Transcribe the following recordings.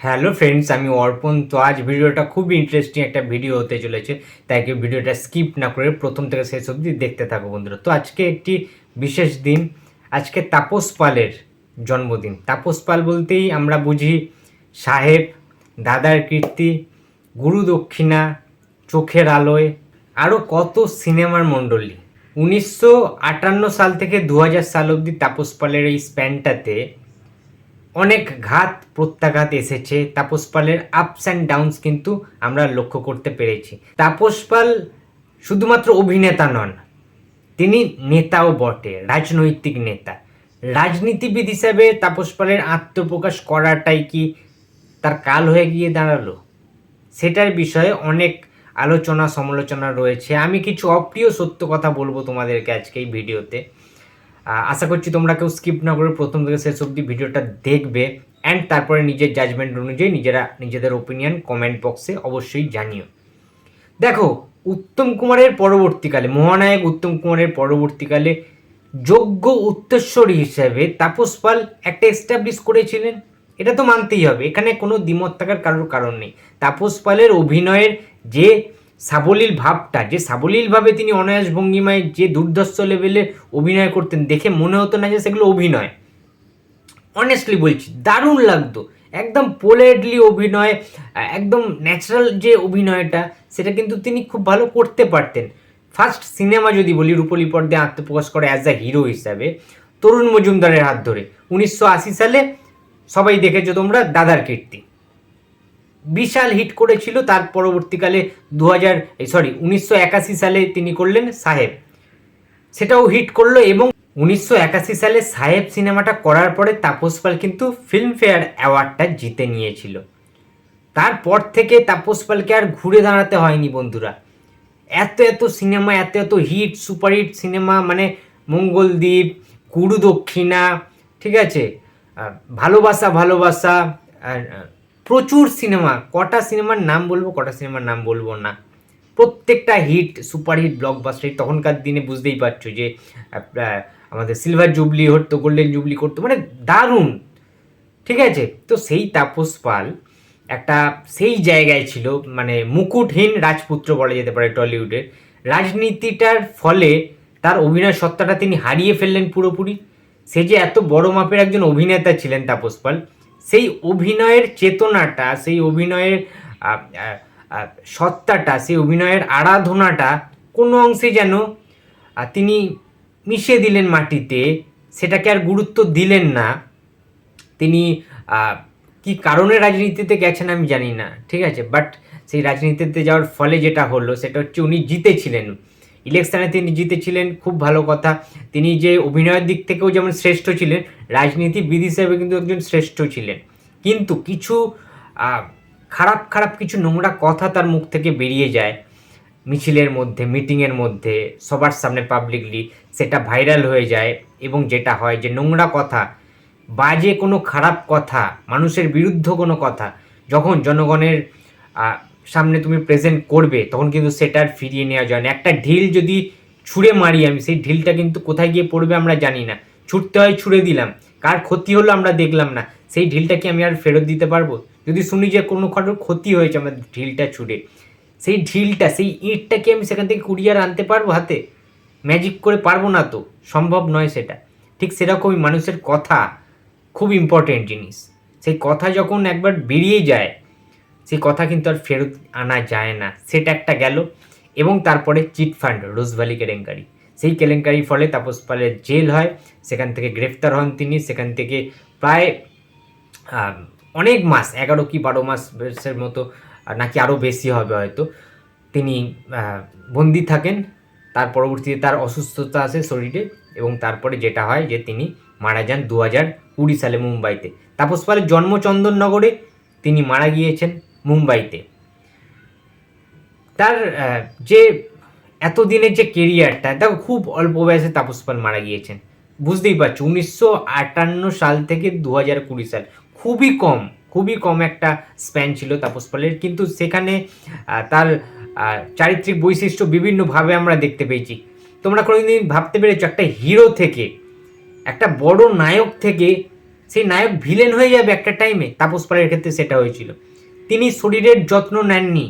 Hello friends আমি অর্পণ। তো আজ ভিডিওটা খুব ইন্টারেস্টিং একটা ভিডিও হতে চলেছে। তাই কি ভিডিওটা স্কিপ না করে প্রথম থেকে শেষ অবধি দেখতে থাকো বন্ধুরা। তো আজকে একটি বিশেষ দিন। আজকে তাপস পালের জন্মদিন। তাপস পাল বলতেই আমরা বুঝি সাহেব, দাদার কীর্তি, গুরু দক্ষিণা, চোখের আলোয় আরও কত সিনেমার মণ্ডলী। উনিশশো আটান্ন সাল থেকে দু হাজার সাল অবধি তাপস পালের এই স্প্যানটাতে অনেক ঘাত প্রত্যাঘাত এসেছে। তাপস পালের আপস অ্যান্ড ডাউনস কিন্তু আমরা লক্ষ্য করতে পেরেছি। তাপস পাল শুধুমাত্র অভিনেতা নন, তিনি নেতাও বটে, রাজনৈতিক নেতা। রাজনীতিবিদ হিসাবে তাপস পালের আত্মপ্রকাশ করাটাই কি তার কাল হয়ে গিয়ে দাঁড়াল? সেটার বিষয়ে অনেক আলোচনা সমালোচনা রয়েছে। আমি কিছু অপ্রিয় সত্য কথা বলব তোমাদেরকে আজকে এই ভিডিওতে। আশা করছি তোমরা কেউ স্কিপ না করে প্রথম থেকে শেষ অবধি ভিডিওটা দেখবে অ্যান্ড তারপরে নিজের জাজমেন্ট অনুযায়ী নিজেরা নিজেদের ওপিনিয়ন কমেন্ট বক্সে অবশ্যই জানিও। দেখো, উত্তম কুমারের পরবর্তীকালে, মহানায়ক উত্তম কুমারের পরবর্তীকালে যোগ্য উত্তরস্বরী হিসেবে তাপস পাল একটা এস্টাবলিশ করেছিলেন। এটা তো মানতেই হবে, এখানে কোনো দ্বিমত থাকার কারোর কারণ নেই। তাপস পালের অভিনয়ের যে সাবলীল ভাবটা, যে সাবলীলভাবে তিনি অনায়াস ভঙ্গিমায় যে দুর্ধর্ষ লেভেলে অভিনয় করতেন, দেখে মনে হতো না যে সেগুলো অভিনয়। অনেস্টলি বলছি, দারুণ লাগতো। একদম পোলেটলি অভিনয়, একদম ন্যাচারাল যে অভিনয়টা, সেটা কিন্তু তিনি খুব ভালো করতে পারতেন। ফার্স্ট সিনেমা যদি বলি, রূপলি পর্দায় আত্মপ্রকাশ করে অ্যাজ আ হিরো হিসাবে, তরুণ মজুমদারের হাত ধরে। উনিশশো আশি সালে সবাই দেখেছ তোমরা দাদার কীর্তি। বিশাল হিট করেছিল তার পরবর্তীকালে দু হাজার সরি, উনিশশো একাশি সালে তিনি করলেন সাহেব। সেটাও হিট করল এবং উনিশশো একাশি সালে সাহেব সিনেমাটা করার পরে তাপস পাল কিন্তু ফিল্মফেয়ার অ্যাওয়ার্ডটা জিতে নিয়েছিল। তারপর থেকে তাপস পালকে আর ঘুরে দাঁড়াতে হয়নি বন্ধুরা। এত এত সিনেমা, এত এত হিট সুপারহিট সিনেমা মানে মঙ্গলদ্বীপ গুরু দক্ষিণা ঠিক আছে? ভালোবাসা ভালোবাসা প্রচুর সিনেমা, কটা সিনেমার নাম বলব, কটা সিনেমার নাম বলব না। প্রত্যেকটা হিট সুপারহিট ব্লকবাস্টার তখনকার দিনে বুঝতেই পারছ যে আমাদের সিলভার জুবলি হতো গোল্ডেন জুবলি করতো মানে দারুণ। ঠিক আছে? তো সেই তাপস পাল একটা, সেই জায়গায় ছিল মানে মুকুটহীন রাজপুত্র বলা যেতে পারে টলিউডের। রাজনীতিটার ফলে তার অভিনয় সত্তাটা তিনি হারিয়ে ফেললেন পুরোপুরি। সে যে এত বড় মাপের একজন অভিনেতা ছিলেন তাপস পাল সেই অভিনয়ের চেতনাটা, সেই অভিনয়ের সত্তাটা, সেই অভিনয়ের আরাধনাটা কোনো অংশে যেন তিনি মিশিয়ে দিলেন মাটিতে, সেটাকে আর গুরুত্ব দিলেন না। তিনি কি কারণে রাজনীতিতে গেছেন আমি জানি না, ঠিক আছে? বাট সেই রাজনীতিতে যাওয়ার ফলে যেটা হলো, সেটা হচ্ছে উনি জিতেছিলেন। ইলেকশনে তিনি জিতেছিলেন, খুব ভালো কথা। তিনি যে অভিনয়ের দিক থেকেও যেমন শ্রেষ্ঠ ছিলেন, রাজনীতিবিদ হিসেবে কিন্তু একজন শ্রেষ্ঠ ছিলেন। কিন্তু কিছু খারাপ খারাপ কিছু নোংরা কথা তার মুখ থেকে বেরিয়ে যায়। মিছিলের মধ্যে, মিটিংয়ের মধ্যে, সবার সামনে পাবলিকলি সেটা ভাইরাল হয়ে যায় এবং যেটা হয় যে নোংরা কথা, বাজে কোনো খারাপ কথা, মানুষের বিরুদ্ধ কোনো কথা, যখন জনগণের সামনে তুমি প্রেজেন্ট করবে, তখন কিন্তু সেটা আর ফিরিয়ে নেওয়া যায় না। একটা ঢিল যদি ছুঁড়ে মারি আমি, সেই ঢিলটা কিন্তু কোথায় গিয়ে পড়বে আমরা জানি না। ছুটতে হয়, ছুঁড়ে দিলাম। কার ক্ষতি হলো আমরা দেখলাম না। সেই ঢিলটা কি আমি আর ফেরত দিতে পারব? যদি শুনি যে কোনো কারোর ক্ষতি হয়েছে আমার ঢিলটা ছুঁড়ে, সেই ঢিলটা, সেই ইঁটটা কি আমি সেখান থেকে কুড়িয়ে আর আনতে পারব হাতে? ম্যাজিক করে পারব না তো? সম্ভব নয় সেটা। ঠিক সেরকমই মানুষের কথা, খুব ইম্পর্টেন্ট জিনিস। সেই কথা যখন একবার বেরিয়ে যায় সেই কথা কিন্তু আর ফেরত আনা যায় না। সেটা একটা গেল। এবং তারপরে চিট ফান্ড, রোজভ্যালি কেলেঙ্কারি। সেই কেলেঙ্কারির ফলে তাপস পালের জেল হয়। সেখান থেকে গ্রেফতার হন তিনি। সেখান থেকে প্রায় অনেক মাস, এগারো কি বারো মাসের মতো নাকি আরও বেশি হবে হয়তো, তিনি বন্দি থাকেন। তার পরবর্তীতে তার অসুস্থতা আসে শরীরে এবং তারপরে যেটা হয় যে তিনি মারা যান দু হাজার কুড়ি সালে মুম্বাইতে। তাপস পালের জন্ম চন্দননগরে। তিনি মারা গিয়েছেন। মুম্বাইতে। তার যে এতদিনের যে কেরিয়ারটা দেখো খুব অল্প বয়সে তাপস পাল মারা গিয়েছেন। বুঝতেই পারছ, উনিশশো আটান্ন সাল থেকে দু হাজার কুড়ি সাল। খুবই কম খুবই কম একটা স্প্যান ছিল তাপস পালের। কিন্তু সেখানে তার চারিত্রিক বৈশিষ্ট্য বিভিন্নভাবে আমরা দেখতে পেয়েছি। তোমরা কোনোদিন ভাবতে পেরেছ, একটা হিরো থেকে, একটা বড় নায়ক থেকে, সেই নায়ক ভিলেন হয়ে যাবে একটা টাইমে তাপস পালের ক্ষেত্রে সেটা হয়েছিল। তিনি শরীরের যত্ন নেননি।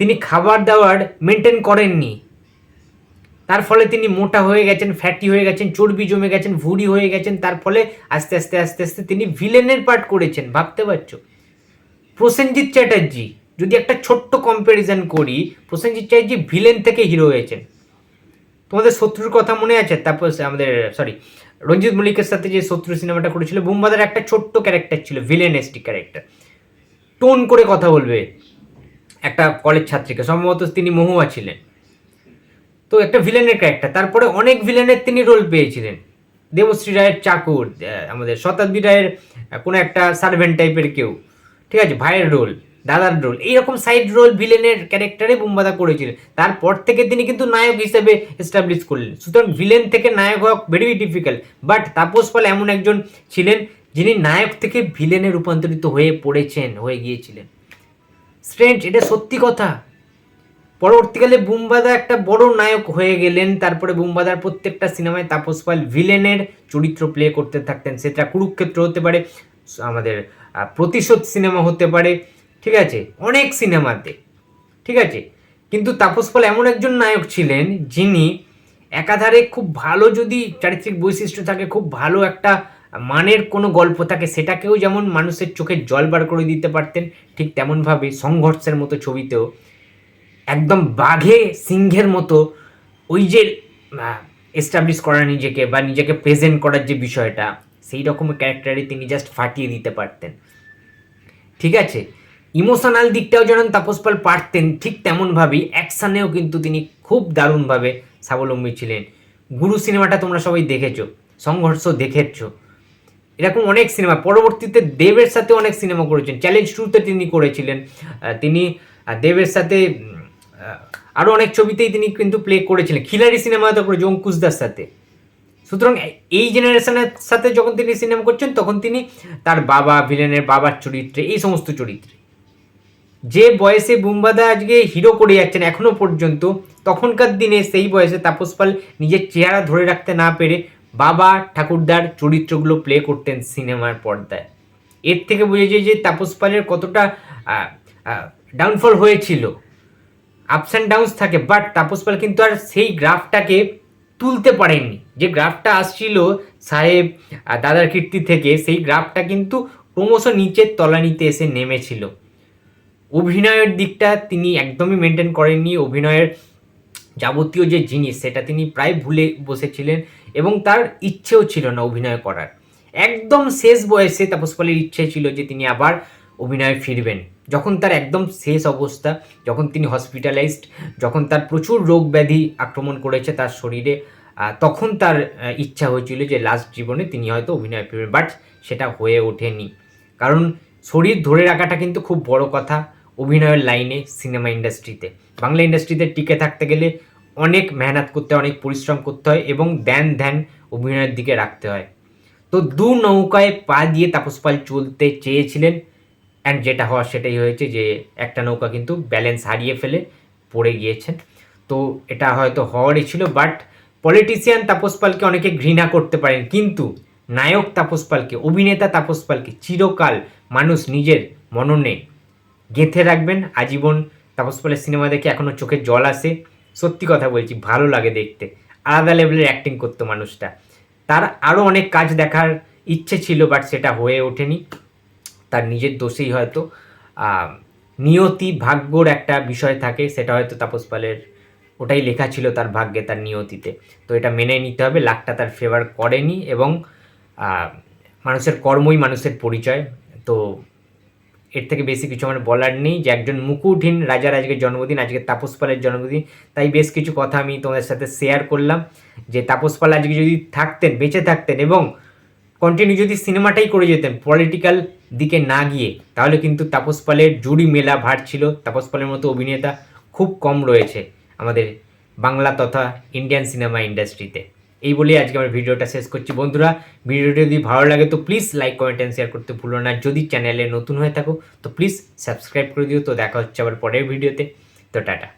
তিনি খাবার দাবার মেনটেন করেননি। তার ফলে তিনি মোটা হয়ে গেছেন ফ্যাটি হয়ে গেছেন, চর্বি জমে গেছেন, ভুড়ি হয়ে গেছেন। তার ফলে আস্তে আস্তে আস্তে আস্তে তিনি ভিলেনের পার্ট করেছেন। ভাবতে পারছ? প্রসেনজিৎ চ্যাটার্জি, যদি একটা ছোট্ট কম্প্যারিজন করি, প্রসেনজিৎ চ্যাটার্জি ভিলেন থেকে হিরো হয়েছেন। তোমাদের শত্রুর কথা মনে আছে? তারপর আমাদের সরি রঞ্জিত মল্লিকের সাথে যে শত্রু সিনেমাটা করেছিল বুম্বাদার একটা ছোট্ট ক্যারেক্টার ছিল ভিলেনেস্টিক ক্যারেক্টার টোন করে কথা বলবে একটা কলেজ ছাত্রীকে। সম্ভবত তিনি মহুয়া ছিলেন। তো একটা ভিলেনের ক্যারেক্টার তারপরে অনেক ভিলেনের তিনি রোল পেয়েছিলেন। দেবশ্রী রায়ের চাকুর আমাদের শতাব্দী রায়ের কোনো একটা সার্ভেন্ট টাইপের কেউ। ঠিক আছে? ভাইয়ের রোল দাদার রোল এইরকম সাইড রোল ভিলেনের ক্যারেক্টারে বুম্বাদা করেছিলেন। তারপর থেকে তিনি কিন্তু নায়ক হিসেবে এস্টাবলিশ করলেন। সুতরাং ভিলেন থেকে নায়ক হওয়া very difficult but Tapas Pal এমন একজন ছিলেন যিনি নায়ক থেকে ভিলেনে রূপান্তরিত হয়ে পড়েছেন, হয়ে গিয়েছিলেন। স্ট্রেঞ্জ এটা সত্যি কথা। পরবর্তীকালে বুম্বাদা একটা বড় নায়ক হয়ে গেলেন, তারপরে বুম্বাদার প্রত্যেকটা সিনেমায় তাপস পাল ভিলেনের চরিত্র প্লে করতে থাকতেন। সেটা কুরুক্ষেত্র হতে পারে, আমাদের প্রতিশোধ সিনেমা হতে পারে, ঠিক আছে? অনেক সিনেমাতে, ঠিক আছে? কিন্তু তাপস পাল এমন একজন নায়ক ছিলেন যিনি একাধারে খুব ভালো যদি চারিত্রিক বৈশিষ্ট্য থাকে, খুব ভালো একটা মানের কোনো গল্প থাকে, সেটাকেও যেমন মানুষের চোখে জল বার করে দিতে পারতেন, ঠিক তেমনভাবে সংঘর্ষের মতো ছবিতেও। একদম বাঘে সিংহের মতো ওই যে এস্টাবলিশ করা নিজেকে বা নিজেকে প্রেজেন্ট করার যে বিষয়টা, সেই রকম ক্যারেক্টারে তিনি জাস্ট ফাটিয়ে দিতে পারতেন। ঠিক আছে? ইমোশনাল দিকটাও যেমন তাপস পাল পারতেন, ঠিক তেমনভাবেই অ্যাকশানেও কিন্তু তিনি খুব দারুণভাবে স্বাবলম্বী ছিলেন। গুরু সিনেমাটা তোমরা সবাই দেখেছ, সংঘর্ষ দেখেছ। এরকম অনেক সিনেমা। পরবর্তীতে দেবের সাথে অনেক সিনেমা করেছেন। চ্যালেঞ্জ টুতে তিনি করেছিলেন। তিনি দেবের সাথে আরও অনেক ছবিতেই তিনি কিন্তু প্লে করেছিলেন। খিলাড়ি সিনেমাতে করেছে অঙ্কুশদার সাথে। সুতরাং এই জেনারেশনের সাথে যখন তিনি সিনেমা করছেন, তখন তিনি তার বাবা ভিলেনের বাবার চরিত্রে, এই সমস্ত চরিত্রে। যে বয়সে বুম্বাদা আজকে হিরো করে যাচ্ছেন এখনও পর্যন্ত, তখনকার দিনে সেই বয়সে তাপস পাল নিজের চেহারা ধরে রাখতে না পেরে বাবা ঠাকুরদার চরিত্রগুলো প্লে করতেন সিনেমার পর্দায়। এর থেকে বোঝা যায় যে তাপস পালের কতটা ডাউনফল হয়েছিল। আপস অ্যান্ড ডাউনস থাকে বাট তাপস পাল কিন্তু আর সেই গ্রাফটাকে তুলতে পারেননি। যে গ্রাফটা আসছিল সাহেব দাদার কীর্তি থেকে, সেই গ্রাফটা কিন্তু ক্রমশ নিচের তলানিতে এসে নেমেছিল। অভিনয়ের দিকটা তিনি একদমই মেনটেন করেননি। অভিনয়ের যাবতীয় যে জিনিস, সেটা তিনি প্রায় ভুলে বসেছিলেন। এবং তার ইচ্ছেও ছিল না অভিনয় করার। একদম শেষ বয়সে তাপস পালের ইচ্ছে ছিল যে তিনি আবার অভিনয়ে ফিরবেন। যখন তার একদম শেষ অবস্থা, যখন তিনি হসপিটালাইজড যখন তার প্রচুর রোগ ব্যাধি আক্রমণ করেছে তার শরীরে তখন তার ইচ্ছা হয়েছিল যে লাস্ট জীবনে তিনি হয়তো অভিনয় ফিরবেন বাট সেটা হয়ে ওঠেনি। কারণ শরীর ধরে রাখাটা কিন্তু খুব বড় কথা অভিনয়ের লাইনে সিনেমা ইন্ডাস্ট্রিতে বাংলা ইন্ডাস্ট্রিতে টিকে থাকতে গেলে অনেক মেহনত করতে হয়, অনেক পরিশ্রম করতে হয় এবং ধ্যান ধ্যান অভিনয়ের দিকে রাখতে হয়। তো দু নৌকায় পা দিয়ে তাপস পাল চলতে চেয়েছিলেন অ্যান্ড যেটা হওয়ার সেটাই হয়েছে যে একটা নৌকা কিন্তু ব্যালেন্স হারিয়ে ফেলে, পড়ে গিয়েছেন। তো এটা হয়তো হওয়ারই ছিল বাট পলিটিশিয়ান তাপস পালকে অনেকে ঘৃণা করতে পারেন কিন্তু নায়ক তাপস পালকে, অভিনেতা তাপস পালকে চিরকাল মানুষ নিজের মননে গেঁথে রাখবেন। আজীবন তাপস পালের সিনেমা দেখে এখনও চোখে জল আসে। সত্যি কথা বলছি, ভালো লাগে দেখতে। আলাদা লেভেলের অ্যাক্টিং করতো মানুষটা। তার আরও অনেক কাজ দেখার ইচ্ছে ছিল বাট সেটা হয়ে ওঠেনি। তার নিজের দোষেই হয়তো। নিয়তি ভাগ্যর একটা বিষয় থাকে, সেটা হয়তো তাপস পালের ওটাই লেখা ছিল তার ভাগ্যে, তার নিয়তিতে। তো এটা মেনে নিতে হবে লাকটা তার ফেভার করেনি এবং মানুষের কর্মই মানুষের পরিচয়। তো এর থেকে বেশি কিছু আমার বলার নেই যে একজন মুকুটহীন রাজার আজকে জন্মদিন, আজকে তাপস পালের জন্মদিন। তাই বেশ কিছু কথা আমি তোমাদের সাথে শেয়ার করলাম যে তাপস পাল আজকে যদি থাকতেন, বেঁচে থাকতেন এবং কন্টিনিউ যদি সিনেমাটাই করে যেতেন পলিটিক্যাল দিকে না গিয়ে, তাহলে কিন্তু তাপস পালের জুড়ি মেলা ভার ছিল। তাপস পালের মতো অভিনেতা খুব কম রয়েছে আমাদের বাংলা তথা ইন্ডিয়ান সিনেমা ইন্ডাস্ট্রিতে এই বলেই আজকে আমার ভিডিওটা শেষ করছি। বন্ধুরা, ভিডিওটি যদি ভালো লাগে তো please like comment and share করতে ভুলো না। যদি চ্যানেলে নতুন হয়ে থাকো, তো প্লিজ সাবস্ক্রাইব করে দিও। তো দেখা হচ্ছে আবার পরের ভিডিওতে। তো টাটা।